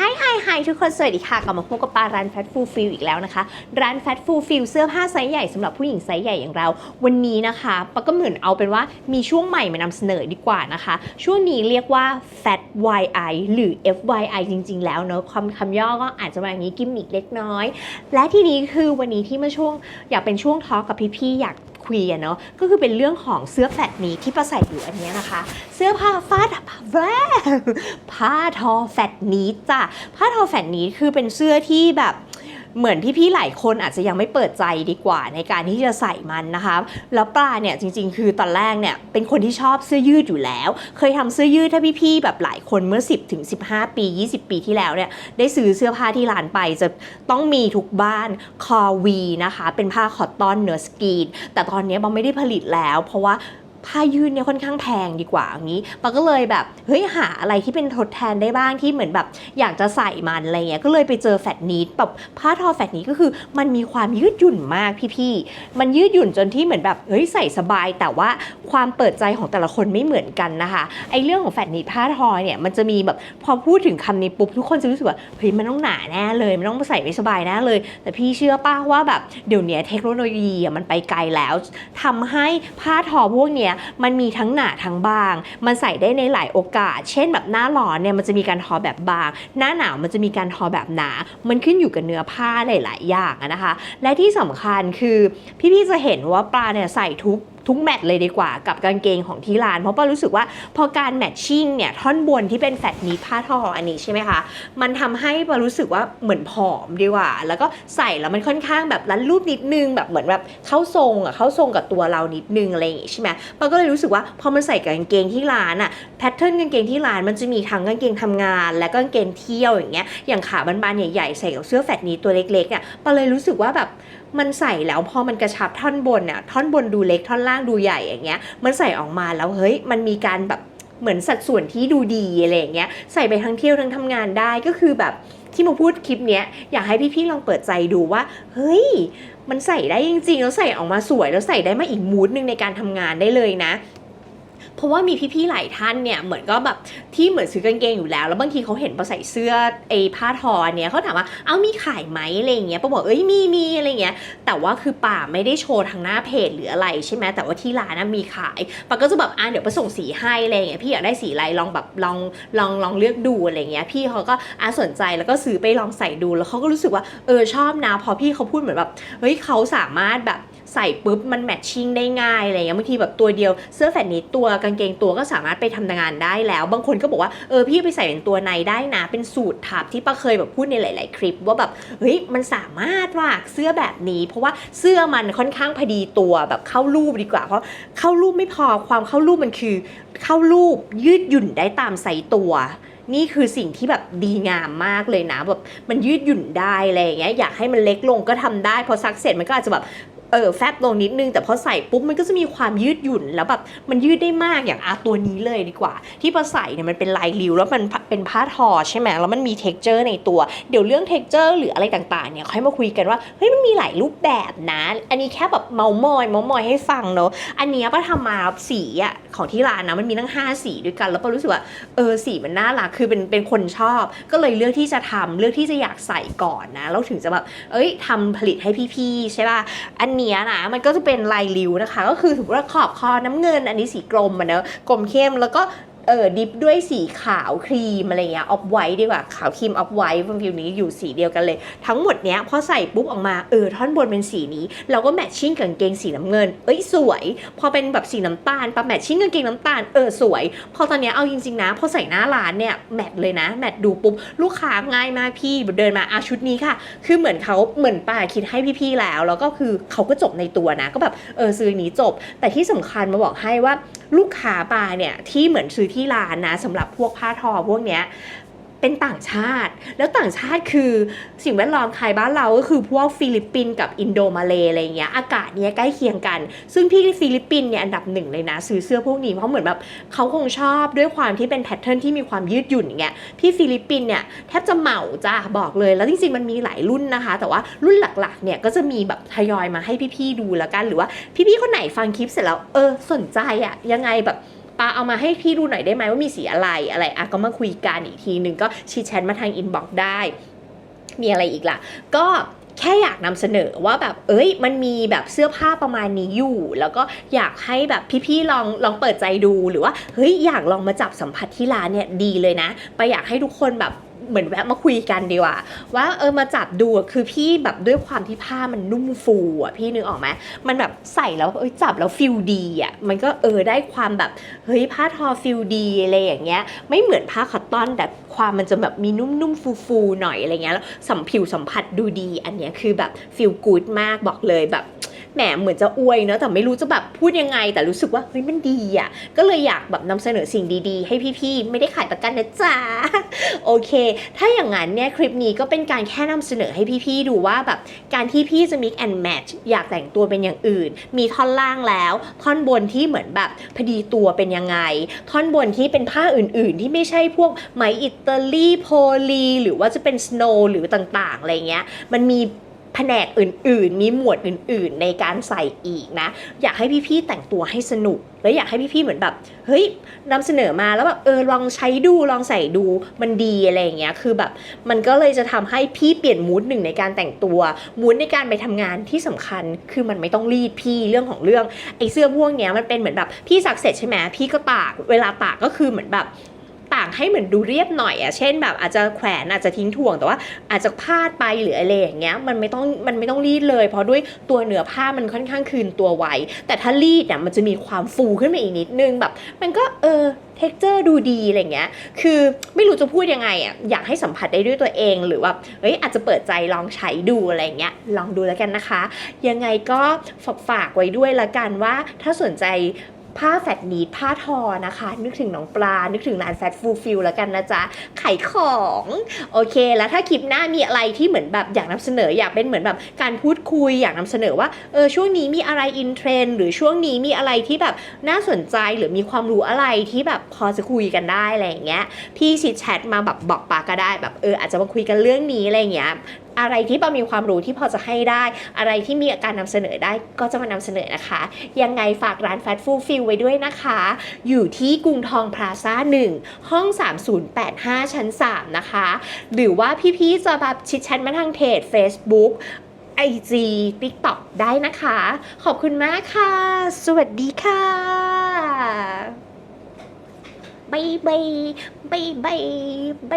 ไฮไฮไฮทุกคนสวัสดีค่ะ กลับมาพบกับปาร้านแฟตฟูฟิลอีกแล้วนะคะ ร้านแฟตฟูฟิลเสื้อผ้าไซส์ใหญ่สำหรับผู้หญิงไซส์ใหญ่อย่างเรา วันนี้นะคะปาก็เหมือนเอาเป็นว่ามีช่วงใหม่มานำเสนอดีกว่านะคะ ช่วงนี้เรียกว่า Fat YI หรือ FYI จริง ๆ แล้วเนอะคำคำย่อก็อาจจะมาอย่างนี้กิมมิกเล็กน้อย และทีนี้คือวันนี้ที่มาช่วงอยากเป็นช่วงทอล์กกับพี่ๆอยาก คุยอะเนาะก็คือเป็นเรื่องของเสื้อแฟตนี้ที่ประใส่อยู่อันนี้นะคะ เสื้อผ้าฟาดแวผ้าทอแฟตนี้จ้ะผ้าทอแฟตนี้คือเป็นเสื้อที่แบบ เหมือนที่พี่หลายคนอาจจะยังไม่เปิดใจดีกว่าในการที่จะใส่มันนะคะ แล้วปลาเนี่ยจริง ๆ คือตอนแรกเนี่ยเป็นคนที่ชอบเสื้อยืดอยู่แล้ว เคยทำเสื้อยืดถ้าพี่ๆแบบหลายคนเมื่อ 10ถึง15 ปี 20 ปีที่แล้วเนี่ยได้ซื้อเสื้อผ้าที่ร้านไปจะต้องมีทุกบ้านคอวีนะคะ เป็นผ้าคอตตอนเนื้อสกีนแต่ตอนนี้บอมไม่ได้ผลิตแล้ว เพราะว่า ผ้ายืดเนี่ยค่อนข้างแพงดีกว่าอย่างนี้ปาก็เลยแบบเฮ้ยหาอะไรที่เป็นทดแทนได้บ้างที่เหมือนแบบอยากจะใส่มันอะไรเงี้ยก็เลยไปเจอแฟตนีดแบบผ้าทอแฟตนีดก็คือมันมีความยืดหยุ่นมากพี่ๆมันยืดหยุ่นจนที่เหมือนแบบเฮ้ยใส่สบาย แต่ว่าความเปิดใจของแต่ละคนไม่เหมือนกันนะคะไอเรื่องของแฟตนีดผ้าทอเนี่ยมันจะมีแบบพอพูดถึงคำนี้ปุ๊บทุกคนจะรู้สึกว่าเฮ้ยมันต้องหนาแน่เลยมันต้องใส่ไม่สบายแน่เลย แต่พี่เชื่อป้าว่าแบบเดี๋ยวนี้เทคโนโลยีอะมันไปไกลแล้วทำให้ผ้าทอพวกเนี้ยมันมีทั้งหนาทั้งบาง มันใส่ได้ในหลายโอกาส เช่นแบบหน้าร้อนเนี่ยมันจะมีการทอแบบบาง หน้าหนาวมันจะมีการทอแบบหนา มันขึ้นอยู่กับเนื้อผ้าหลาย ๆ อย่างนะคะ และที่สำคัญคือพี่ๆจะเห็นว่าปลาเนี่ยใส่ทุก ทุกแมทเลยดีกว่ากับกางเกงของที่ร้าน เพราะป้ารู้สึกว่าพอการแมทชิ่งเนี่ยท่อนบนที่เป็นแฟตนี้ผ้าทออันนี้ใช่ไหมคะมันทำให้ป้ารู้สึกว่าเหมือนผอมดีกว่า แล้วก็ใส่แล้วมันค่อนข้างแบบรัดรูปนิดนึงแบบเหมือนแบบเข้าทรงอะเข้าทรงกับตัวเรานิดนึงอะไรอย่างงี้ใช่ไหมป้าก็เลยรู้สึกว่าพอมันใส่กับกางเกงที่ร้านอะแพทเทิร์นกางเกงที่ร้านมันจะมีทั้งกางเกงทำงาน และก็กางเกงเที่ยวอย่างเงี้ยอย่างขาบานๆใหญ่ๆใส่กับเสื้อแฟตนี้ตัวเล็กๆอะป้าเลยรู้สึกว่าแบบมันใส่แล้วพอมันกระชับท่อนบนเนี่ยท่อนบนดูเล็กท่อนล่างดูใหญ่อย่างเงี้ยมันใส่ออกมาแล้วเฮ้ยมันมีการแบบเหมือนสัดส่วนที่ดูดีอะไรอย่างเงี้ยใส่ไปทั้งเที่ยวทั้งทำงานได้ก็คือแบบที่มาพูดคลิปเนี้ยอยากให้พี่ๆลองเปิดใจดูว่า เฮ้ย มันใส่ได้จริงๆ แล้วใส่ออกมาสวย แล้วใส่ได้มาอีกมูดหนึ่งในการทำงานได้เลยนะ เพราะว่ามีพี่ๆหลายท่านเนี่ยเหมือนก็แบบที่เหมือนซื้อกางเกงอยู่แล้ว แล้วบางทีเขาเห็นปาใส่เสื้อไอ้ผ้าทอเนี้ยเขาถามว่าเอ้ามีขายไหมอะไรเงี้ยปาบอกเอ้ยมีมีอะไรเงี้ย แต่ว่าคือป่าไม่ได้โชว์ทางหน้าเพจหรืออะไรใช่ไหมแต่ว่าที่ร้านนะมีขายปาก็จะแบบอะเดี๋ยวไปส่งสีให้อะไรเงี้ยพี่อยากได้สีอะไรลองแบบลองลองลองเลือกดูอะไรเงี้ยพี่เขาก็อะสนใจแล้วก็ซื้อไปลองใส่ดูแล้วเขาก็รู้สึกว่าเออชอบนะพอพี่เขาพูดเหมือนแบบเฮ้ยเขาสามารถแบบ ใส่ปุ๊บมันแมทชิ่งได้ง่ายอะไรเงี้ยบางทีแบบตัวเดียวเสื้อแฟตนี้ตัวกางเกงตัวก็สามารถไปทำงานได้แล้ว บางคนก็บอกว่าเออพี่ไปใส่เป็นตัวในได้นะ เป็นสูตรทับที่ป้าเคยแบบพูดในหลาย ๆ คลิป ว่าแบบเฮ้ยมันสามารถว่าเสื้อแบบนี้ เพราะว่าเสื้อมันค่อนข้างพอดีตัวแบบเข้ารูปดีกว่า เพราะเข้ารูปไม่พอความเข้ารูปมันคือ เข้ารูปยืดหยุ่นได้ตามไซส์ตัวนี่คือสิ่งที่แบบดีงามมากเลยนะแบบมันยืดหยุ่นได้อะไรอย่างเงี้ยอยากให้มันเล็กลงก็ทำได้พอซักเสร็จมันก็อาจจะแบบ เออแฟบลงนิดนึง แต่พอใส่ปุ๊บมันก็จะมีความยืดหยุ่นแล้วแบบมันยืดได้มากอย่างอาตัวนี้เลยดีกว่า ที่พอใส่เนี่ยมันเป็นลายริ้วแล้วมันเป็นผ้าทอใช่ไหมแล้วมันมี t e x t อร์ในตัว เดี๋ยวเรื่อง t e x t อร์หรืออะไรต่างๆเนี่ยค่อยมาคุยกันว่าเฮ้ยมันมีหลายรูปแบบนะ อันนี้แค่แบบเมามอยเมามอยให้ฟังเนอะอันเนี้ยป้าทำมาสีอะของที่ร้านนะมันมีทั้ง 5 สีด้วยกันแล้วป้ารู้สึกว่าเออสีมันน่ารักคือเป็นเป็นคนชอบ ก็เลยเลือกที่จะทำเลือกที่จะอยากใส่ก่อนนะแล้วถึงจะแบบเอ้ยทำผลิตให้พี่ๆใช่ป่ะอันเนี้ยนะมันก็จะเป็นลายริ้วนะคะ ก็คือถือว่าขอบคอน้ำเงินอันนี้สีกรมอะเนอะกลมเข้มแล้วก็ เออดิฟด้วยสีขาวครีมอะไรเงี้ยออฟไวท์ดีกว่าขาวครีมออฟไวท์บางฟิวนี้อยู่สีเดียวกันเลย ทั้งหมดเนี้ยพอใส่ปุ๊บออกมาเออท่อนบนเป็นสีนี้ เราก็แมทชิ่งกับกางเกงสีน้ำเงิน เอ้ยสวย พอเป็นแบบสีน้ำตาลปะแมทชิ่งกางเกงน้ำตาลเออสวย พอตอนเนี้ยเอาจริงๆนะพอใส่หน้าร้านเนี่ยแมทเลยนะ แมทดูปุ๊บลูกค้าง่ายมากพี่เดินมาอาชุดนี้ค่ะ คือเหมือนเขาเหมือนป้าคิดให้พี่ๆแล้ว แล้วก็คือเขาก็จบในตัวนะ ก็แบบเออซื้อนี้จบ แต่ที่สำคัญมาบอกให้ว่าลูกค้าปาเนี่ยที่เหมือนซื้อที่ที่ร้านนะสำหรับพวกผ้าทอพวกเนี้ยเป็นต่างชาติ แล้วต่างชาติคือสิ่งแวดล้อมใครบ้านเราก็คือพวกฟิลิปปินส์กับอินโดมาเลอะไรเงี้ยอากาศเนี้ยใกล้เคียงกัน ซึ่งพี่ฟิลิปปินส์เนี่ยอันดับหนึ่งเลยนะซื้อเสื้อพวกนี้เพราะเหมือนแบบเขาคงชอบด้วยความที่เป็นแพทเทิร์นที่มีความยืดหยุ่นอย่างเงี้ยพี่ฟิลิปปินส์เนี่ยแทบจะเหมาจ้าบอกเลย แล้วจริงๆมันมีหลายรุ่นนะคะ แต่ว่ารุ่นหลักๆเนี่ยก็จะมีแบบทยอยมาให้พี่ๆดูแล้วกันหรือว่าพี่ๆคนไหนฟังคลิปเสร็จแล้วเออสนใจอะยังไงแบบ ปาเอามาให้พี่ดูหน่อยได้ไหมว่ามีสีอะไรอะไรอะก็มาคุยกันอีกทีหนึ่งก็ชี้แชทมาทางอินบ็อกซ์ได้ มีอะไรอีกล่ะ ก็แค่อยากนำเสนอว่าแบบเอ้ย มันมีแบบเสื้อผ้าประมาณนี้อยู่ แล้วก็อยากให้แบบพี่ๆลองลองเปิดใจดูหรือว่าเฮ้ยอยากลองมาจับสัมผัสที่ร้านเนี่ยดีเลยนะไปอยากให้ทุกคนแบบ เหมือนแวะมาคุยกันดีกว่า ว่าเออมาจับดูคือพี่แบบด้วยความที่ผ้ามันนุ่มฟูอะพี่นึกออกไหมมันแบบใส่แล้วเอ้ยจับแล้วฟิลดีอะมันก็เออได้ความแบบเฮ้ยผ้าทอฟิลดีอะไรอย่างเงี้ยไม่เหมือนผ้าคอตตอนแต่ความมันจะแบบมีนุ่มๆฟูๆหน่อยอะไรเงี้ยแล้วสัมผิวสัมผัสดูดี อันเนี้ยคือแบบฟิลกู๊ดมากบอกเลยแบบ แหมเหมือนจะอวยเนอะแต่ไม่รู้จะแบบพูดยังไง แต่รู้สึกว่าเฮ้ยมันดีอะก็เลยอยากแบบนำเสนอสิ่งดีๆ ให้พี่ๆไม่ได้ขายประกันนะจ๊ะโอเค ถ้าอย่างนั้นเนี่ยคลิปนี้ก็เป็นการแค่นำเสนอให้พี่ๆดูว่าแบบการที่พี่จะ mix and match อยากแต่งตัวเป็นอย่างอื่น มีท่อนล่างแล้ว ท่อนบนที่เหมือนแบบพอดีตัวเป็นยังไง ท่อนบนที่เป็นผ้าอื่น ๆ ที่ไม่ใช่พวกไหมอิตาลีโพลีหรือว่าจะเป็นสโนว์หรือต่างๆอะไรเงี้ยมันมี ผนกอื่นๆ มีหมวดอื่นๆ ในการใส่อีกนะ อยากให้พี่ๆแต่งตัวให้สนุก แล้วอยากให้พี่ๆเหมือนแบบ เฮ้ยนำเสนอมาแล้วแบบเออลองใช้ดูลองใส่ดูมันดีอะไรอย่างเงี้ยคือแบบมันก็เลยจะทำให้พี่เปลี่ยนมูดหนึ่งในการแต่งตัวมูดในการไปทำงานที่สำคัญคือมันไม่ต้องรีดพี่เรื่องของเรื่องไอ้เสื้อพวกเนี้ยมันเป็นเหมือนแบบพี่ซักเสร็จใช่ไหมพี่ก็ตากเวลาตากก็คือเหมือนแบบ ตากให้เหมือนดูเรียบหน่อยอะเช่นแบบอาจจะแขวนอาจจะทิ้งถ่วงแต่ว่าอาจจะพลาดไปหรืออะไรอย่างเงี้ยมันไม่ต้องมันไม่ต้องรีดเลย เพราะด้วยตัวเนื้อผ้ามันค่อนข้างคืนตัวไวแต่ถ้ารีดเนี่ยมันจะมีความฟูขึ้นมาอีกนิดนึงแบบ มันก็เออเท็กเจอร์ดูดีอะไรเงี้ย คือไม่รู้จะพูดยังไงอะ อยากให้สัมผัสได้ด้วยตัวเอง หรือว่า เอ้ย อาจจะเปิดใจลองใช้ดูอะไรเงี้ย ลองดูแล้วกันนะคะ ยังไงก็ฝากฝากไว้ด้วยละกันว่า ถ้าสนใจ ผ้าแฟตนีดผ้าทอนะคะ นึกถึงน้องปลา นึกถึงร้านแฟตฟูลฟิลแล้วกันนะจ๊ะขายของโอเค แล้วถ้าคลิปหน้ามีอะไรที่เหมือนแบบอยากนำเสนออยากเป็นเหมือนแบบการพูดคุยอยากนำเสนอว่าเออช่วงนี้มีอะไรอินเทรนหรือช่วงนี้มีอะไรที่แบบน่าสนใจหรือมีความรู้อะไรที่แบบพอจะคุยกันได้อะไรอย่างเงี้ยพี่ชิดแชทมาแบบบอกปาก็ได้แบบเอออาจจะมาคุยกันเรื่องนี้อะไรอย่างเงี้ย อะไรที่ปามีความรู้ที่พอจะให้ได้ อะไรที่มีการนำเสนอได้ก็จะมานำเสนอนะคะ ยังไงฝากร้านแฟตฟูลฟิลไว้ด้วยนะคะ อยู่ที่กรุงทองพลาซ่า1 ห้อง 3085 ชั้น 3 นะคะ หรือว่าพี่ๆจะแบบชิดแชทมาทางเพจ Facebook IG TikTok ได้นะคะ ขอบคุณมากค่ะ สวัสดีค่ะบายบายบายบายบาย